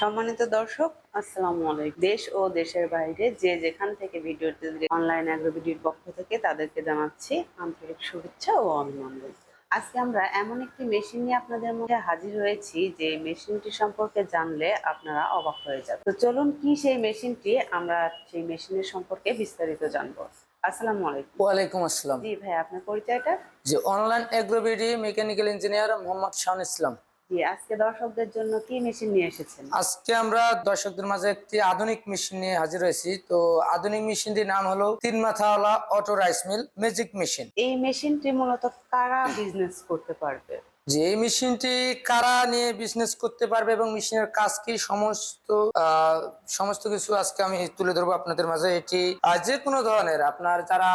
সম্মানিত দর্শক আসসালামু আলাইকুম। দেশ ও দেশের বাইরে যে যেখান থেকে ভিডিওটি অনলাইন অ্যাগ্রো ভিডিওর পক্ষ থেকে তাদেরকে জানাচ্ছি আন্তরিক শুভেচ্ছা ও অভিনন্দন। আজকে আমরা এমন একটি মেশিন নিয়ে আপনাদের মধ্যে হাজির হয়েছি যে মেশিনটি সম্পর্কে জানলে আপনারা অবাক হয়ে যাবেন। তো চলুন কি সেই মেশিনটি আমরা সেই মেশিনের সম্পর্কে বিস্তারিত জানব। আসসালামু আলাইকুম। ওয়ালাইকুম আসসালাম। জি ভাই আপনার পরিচয়টা? যে online agro BD mechanical engineer Mohammad Shahan Islam. জি আজকে দর্শকদের জন্য কি মেশিন নিয়ে এসেছেন? আজকে আমরা দর্শকদের মাঝে একটি আধুনিক মেশিন নিয়ে হাজির হয়েছি। তো আধুনিক মেশিনটির নাম হলো তিন মাথাওয়ালা auto rice mill magic machine. এই মেশিনটি মূলত কারা বিজনেস করতে পারবে? যে এই মেশিনটি কারা নিয়ে বিজনেস করতে পারবে এবং মেশিনের কাজ কি, সমস্ত সমস্ত কিছু আজকে আমি তুলে ধরবো আপনাদের মাঝে। এটি যে কোনো ধরনের আপনার যারা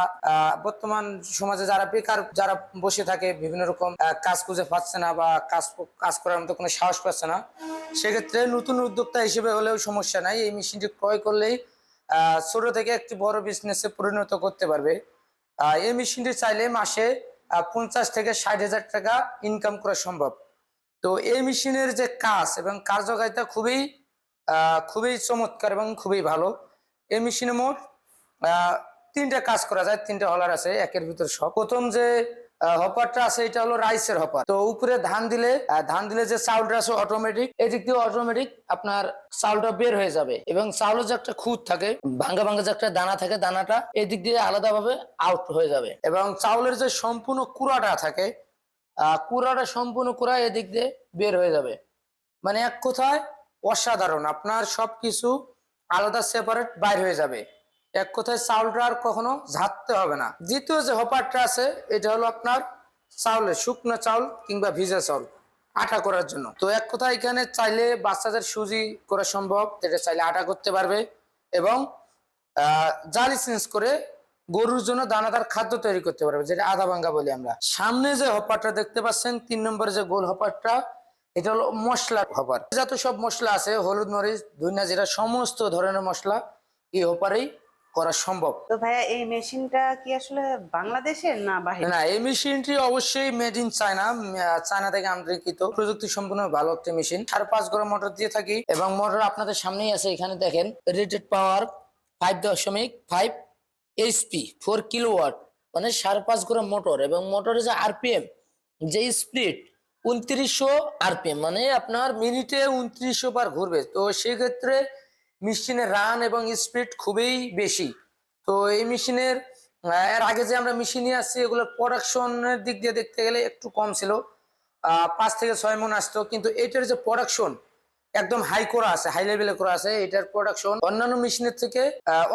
বর্তমান সমাজে যারা বেকার, যারা বসে থাকে, বিভিন্ন রকম কাজ খুঁজে পাচ্ছে না বা কাজ কাজ করার মতো কোনো সাহস পাচ্ছে না, সেক্ষেত্রে নতুন উদ্যোক্তা হিসেবে হলেও সমস্যা নাই। এই মেশিনটি ক্রয় করলেই ছোট থেকে একটি বড় বিজনেসে পরিণত করতে পারবে। এই মেশিনটি চাইলে মাসে পঞ্চাশ থেকে ষাট হাজার টাকা ইনকাম করা সম্ভব। তো এই মেশিনের যে কাজ এবং কার্যকারিতা খুবই খুবই চমৎকার এবং খুবই ভালো। এই মেশিনে মোট তিনটা কাজ করা যায়, তিনটা হলার আছে, একের ভিতর সব প্রথম যে হপারটা আছে, এটা হলো রাইসের হপার তো উপরে ধান দিলে ধান দিলে যে চাউলটা আছে অটোমেটিক এদিক দিয়ে অটোমেটিক আপনার চাউলটা বের হয়ে যাবে। এবং চাউলের যে একটা খুদ থাকে, ভাঙ্গা ভাঙ্গা যে একটা দানা থাকে, দানাটা এদিক দিয়ে আলাদাভাবে আউট হয়ে যাবে। এবং চাউলের যে সম্পূর্ণ কুড়াটা থাকে কুড়াটা সম্পূর্ণ কুড়া এদিক দিয়ে বের হয়ে যাবে। মানে এক কথায় অসাধারণ, আপনার সবকিছু আলাদা সেপারেট বাইর হয়ে যাবে। এক কথায় চাউলটা আর কখনো ঝাড়তে হবে না। দ্বিতীয় যে হপারটা আছে, এটা হলো আপনার চাউলের শুকনো চাউল কিংবা ভিজা চাউল, আটা করার জন্য। তো এক কথা এখানে চাইলে বাচ্চাদের সুজি করা সম্ভব এটা চাইলে আটা করতে পারবে এবং জালি চেঞ্জ করে গরুর জন্য দানাদার খাদ্য তৈরি করতে পারবে, যেটা আধা ভাঙ্গা বলি আমরা। সামনে যে হপারটা দেখতে পাচ্ছেন, তিন নম্বরে যে গোল হপারটা, এটা হলো মশলার হপার। যত সব মশলা আছে, হলুদ মরিচ, ধনিয়া জিরা সমস্ত ধরনের মশলা এই হপারেই করা সম্ভব। তো ভাইয়া এই মেশিনটা কি আসলে বাংলাদেশের না বাহির? না এই মেশিনটি অবশ্যই মেড ইন চায়না চায়না থেকে আমদানিকৃত। প্রযুক্তি সম্পূর্ণ ভালো একটা মেশিন। সাড়ে পাঁচ গড় মোটর দিয়ে থাকি এবং মোটর আপনাদের সামনেই আছে। এখানে দেখেন রেটেড পাওয়ার ফাইভ দশমিক ফাইভ এইচপি ফোর কিলোওয়াট মানে সাড়ে পাঁচ গড় মোটর এবং মোটরের যে আরপিএম যে স্পিড উনত্রিশশো আরপিএম মানে আপনার মিনিটে উনত্রিশশো বার ঘুরবে। তো সেক্ষেত্রে মেশিনের রান এবং স্পিড খুবই বেশি। তো এই মেশিনের এর আগে যে আমরা মেশিন নিয়ে আসছি এগুলোর প্রোডাকশনের দিক দিয়ে দেখতে গেলে একটু কম ছিল। পাঁচ থেকে ছয় মন আসতো, কিন্তু এটার যে প্রোডাকশন একদম হাই করা আছে হাই লেভেলে করা আছে। এটার প্রোডাকশন অন্যান্য মেশিনের থেকে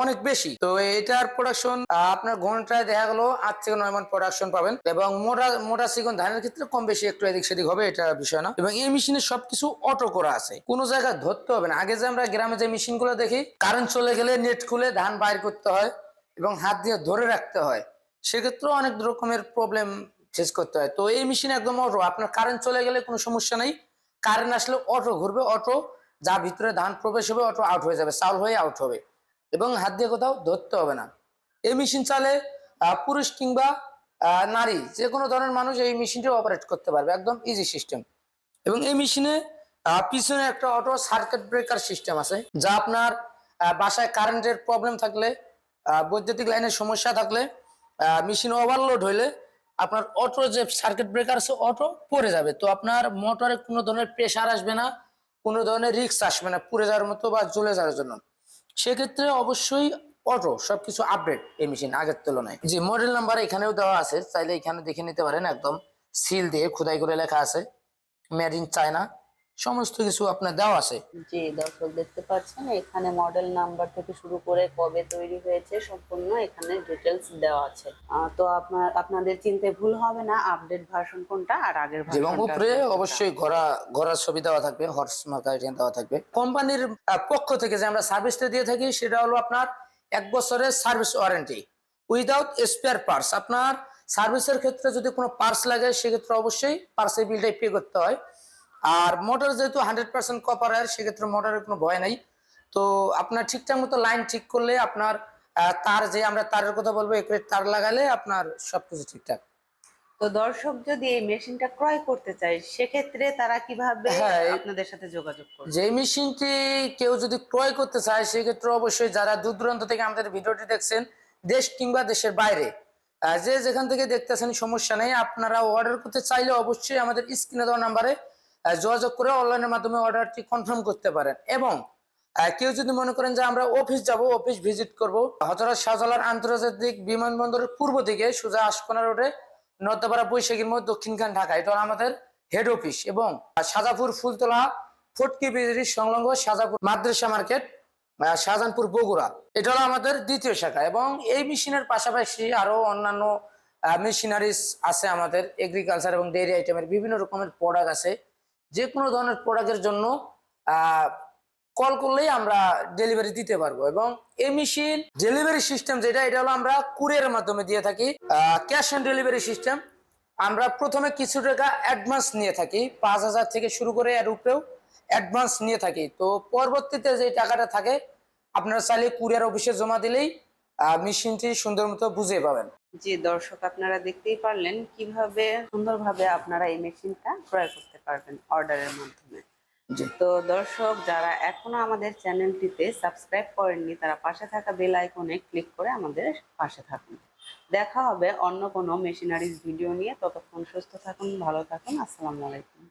অনেক বেশি। তো এটার প্রোডাকশন আপনার ঘন্টায় দেখা গেলো আট থেকে নয় মন প্রোডাকশন পাবেন। এবং মোটা মোটা সিগন ধানের ক্ষেত্রে কম বেশি একটু এদিক সেদিক হবে, এটা বিষয় না। এবং এই মেশিনে সবকিছু অটো করা আছে। কোনো জায়গায় ধরতে হবে না। আগে যে আমরা গ্রামে যে মেশিনগুলো দেখি কারেন্ট চলে গেলে নেট খুলে ধান বাইর করতে হয় এবং হাত দিয়ে ধরে রাখতে হয়। সেক্ষেত্রেও অনেক রকমের প্রবলেম ফেস করতে হয়। তো এই মেশিন একদম অটো আপনার কারেন্ট চলে গেলে কোনো সমস্যা নেই। কারেন্ট আসলে অটো ঘুরবে অটো যা ভিতরে ধান প্রবেশ হবে অটো আউট হয়ে যাবে, চাউল হয়ে আউট হবে। এবং হাত দিয়ে কোথাও ধরতে হবে না। এই মেশিন চালে পুরুষ কিংবা নারী যে কোনো ধরনের মানুষ এই মেশিনটি অপারেট করতে পারবে, একদম ইজি সিস্টেম এবং এই মেশিনে পিছনে একটা অটো সার্কিট ব্রেকার সিস্টেম আছে, যা আপনার বাসায় কারেন্টের প্রবলেম থাকলে বৈদ্যুতিক লাইনের সমস্যা থাকলে মেশিন ওভারলোড হইলে আপনার অটো যে সার্কিট ব্রেকার আছে অটো পড়ে যাবে। তো আপনার মোটরে কোনো ধরনের প্রেশার আসবে না, কোনো ধরনের রিক্স আসবে না, পুড়ে যাওয়ার মতো বা জ্বলে যাওয়ার জন্য। সেক্ষেত্রে অবশ্যই অটো সবকিছু আপডেট এই মেশিন আগের তুলনায়। যে মডেল নাম্বার এখানেও দেওয়া আছে, চাইলে এখানে দেখে নিতে পারেন, একদম সিল দিয়ে খোদাই করে লেখা আছে মেড ইন চায়না সমস্ত কিছু আপনার দেওয়া আছে। জি দর্শক দেখতে পাচ্ছেন এখানে মডেল নাম্বার থেকে শুরু করে কবে তৈরি হয়েছে সম্পূর্ণ এখানে ডিটেলস দেওয়া আছে। তো আপনার আপনাদের চিনতে ভুল হবে না আপডেট ভার্সন কোনটা আর আগের ভার্সন এবং উপরে অবশ্যই ঘোড়া ঘোড়ার ছবি দেওয়া থাকবে হর্স মার্কা দেওয়া থাকবে। কোম্পানির পক্ষ থেকে যে আমরা সার্ভিসটা দিয়ে থাকি সেটা হলো আপনার এক বছরের service warranty without spare parts আপনার সার্ভিসের ক্ষেত্রে যদি কোনো পার্টস লাগে সেক্ষেত্রে অবশ্যই পার্সের বিলটাই পে করতে হয়। আর মোটর যেহেতু হান্ড্রেড পার্সেন্ট কপারের সেক্ষেত্রে মোটরের কোনো ভয় নাই। তো আপনার ঠিকঠাক মতো লাইন ঠিক করলে আপনার তার যে আমরা তারের কথা বলব একটু তার লাগালে আপনার সবকিছু ঠিকঠাক। তো দর্শক যদি এই মেশিনটা ক্রয় করতে চায় সেক্ষেত্রে তারা কীভাবে হ্যাঁ, আপনাদের সাথে যোগাযোগ করবে? যে মেশিনটি কেউ যদি ক্রয় করতে চায় সেক্ষেত্রে অবশ্যই যারা দূর দূরান্ত থেকে আমাদের ভিডিওটি দেখছেন দেশ কিংবা দেশের বাইরে যে যেখান থেকে দেখতেছেন সমস্যা নেই। আপনারা অর্ডার করতে চাইলে অবশ্যই আমাদের স্ক্রিনে দেওয়া নাম্বারে যোগাযোগ করে অনলাইনের মাধ্যমে অর্ডারটি কনফার্ম করতে পারেন। এবং কেউ যদি মনে করেন যে আমরা অফিস যাব অফিস ভিজিট করব হজরত শাহজালাল আন্তর্জাতিক বিমানবন্দরের পূর্ব দিকে সোজা আশকোনা রোডে নর্দাপাড়া বৈশাখীর মধ্যে দক্ষিণখান ঢাকা। এটা হলো আমাদের হেড অফিস এবং সাজাপুর ফুলতলা ফটকি বিজরি সংলগ্ন সাজাপুর মাদ্রাসা মার্কেট শাহজাহানপুর বগুড়া। এটা হলো আমাদের দ্বিতীয় শাখা এবং এই মেশিনের পাশাপাশি আরও অন্যান্য মেশিনারিজ আছে আমাদের এগ্রিকালচার এবং ডেয়ারি আইটেমের বিভিন্ন রকমের প্রোডাক্ট আছে। যে কোনো ধরনের প্রোডাক্টের জন্য কল করলেই আমরা ডেলিভারি দিতে পারব। এবং এই মেশিন ডেলিভারি সিস্টেম যেটা, এটা হলো আমরা কুরিয়ারের মাধ্যমে দিয়ে থাকি। ক্যাশ অন ডেলিভারি সিস্টেম আমরা প্রথমে কিছু টাকা অ্যাডভান্স নিয়ে থাকি, পাঁচ হাজার থেকে শুরু করে এর উপরেও অ্যাডভান্স নিয়ে থাকি। তো পরবর্তীতে যে টাকাটা থাকে, আপনারা চাইলে কুরিয়ার অফিসে জমা দিলেই মেশিনটি সুন্দর মতো বুঝে পাবেন। জি দর্শক আপনারা দেখতেই পারলেন কীভাবে সুন্দরভাবে আপনারা এই মেশিনটা ক্রয় করতে পারবেন অর্ডারের মাধ্যমে। তো দর্শক যারা এখনও আমাদের চ্যানেলটিতে সাবস্ক্রাইব করেননি তারা পাশে থাকা বেল আইকনে ক্লিক করে আমাদের পাশে থাকুন। দেখা হবে অন্য কোনো মেশিনারিজ ভিডিও নিয়ে। ততক্ষণ সুস্থ থাকুন ভালো থাকুন। আসসালামু আলাইকুম।